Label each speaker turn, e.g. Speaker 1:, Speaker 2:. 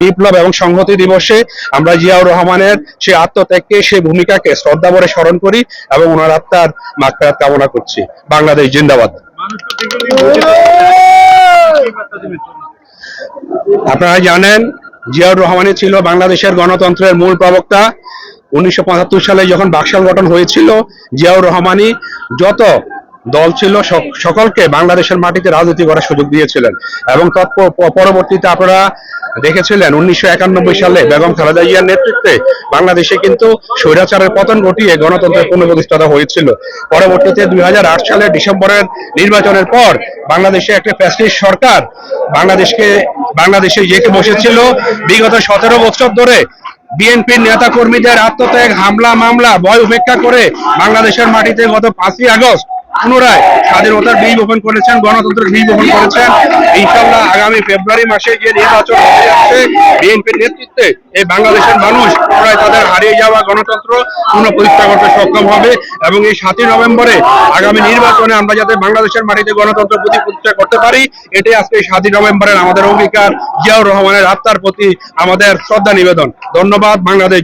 Speaker 1: বিপ্লব এবং সংহতি দিবসে আমরা জিয়াউর রহমানের সেই আত্মত্যাগকে, সেই ভূমিকাকে শ্রদ্ধা ভরে স্মরণ করি এবং ওনার আত্মার মাগফিরাত কামনা করছি। বাংলাদেশ জিন্দাবাদ। আপনারা জানেন, জিয়াউর রহমানই ছিল বাংলাদেশের গণতন্ত্রের মূল প্রবক্তা। উনিশশো পঁচাত্তর সালে যখন বাকশাল গঠন হয়েছিল, জিয়াউর রহমানই যত দল ছিল সক- সকলকে বাংলাদেশের মাটিতে রাজনীতি করার সুযোগ দিয়েছিলেন। এবং পরবর্তীতে আপনারা দেখেছিলেন উনিশশো একানব্বই সালে বেগম খালেদা জিয়ার নেতৃত্বে বাংলাদেশে কিন্তু স্বৈরাচারের পতন ঘটিয়ে গণতন্ত্রের পুনঃপ্রতিষ্ঠাতা হয়েছিল। পরবর্তীতে দুই সালের ডিসেম্বরের নির্বাচনের পর বাংলাদেশে একটা ফ্যাসিস্ট সরকার বাংলাদেশকে, বাংলাদেশে জেকে বসেছিল। বিগত সতেরো বছর ধরে বিএনপির নেতা কর্মীদের আত্মত্যাগ, হামলা, মামলা, ভয় উপেক্ষা করে বাংলাদেশের মাটিতে গত পাঁচই আগস্ট পুনরায় স্বাধীনতার বীজ বপন করেছেন, গণতন্ত্রের বীজ বপন করেছেন। ইনশাল্লাহ আগামী ফেব্রুয়ারি মাসে যে নির্বাচন হতে যাচ্ছে, বিএনপির নেতৃত্বে এই বাংলাদেশের মানুষ পুনরায় তাদের হারিয়ে যাওয়া গণতন্ত্র পুনঃপ্রতিষ্ঠা করতে সক্ষম হবে এবং এই সাতই নভেম্বরে আগামী নির্বাচনে আমরা যাতে বাংলাদেশের মাটিতে গণতন্ত্র প্রতিষ্ঠা করতে পারি, এটাই আজকে সাতই নভেম্বরের আমাদের অঙ্গীকার। জিয়াউর রহমানের আত্মার প্রতি আমাদের শ্রদ্ধা নিবেদন। ধন্যবাদ, বাংলাদেশ।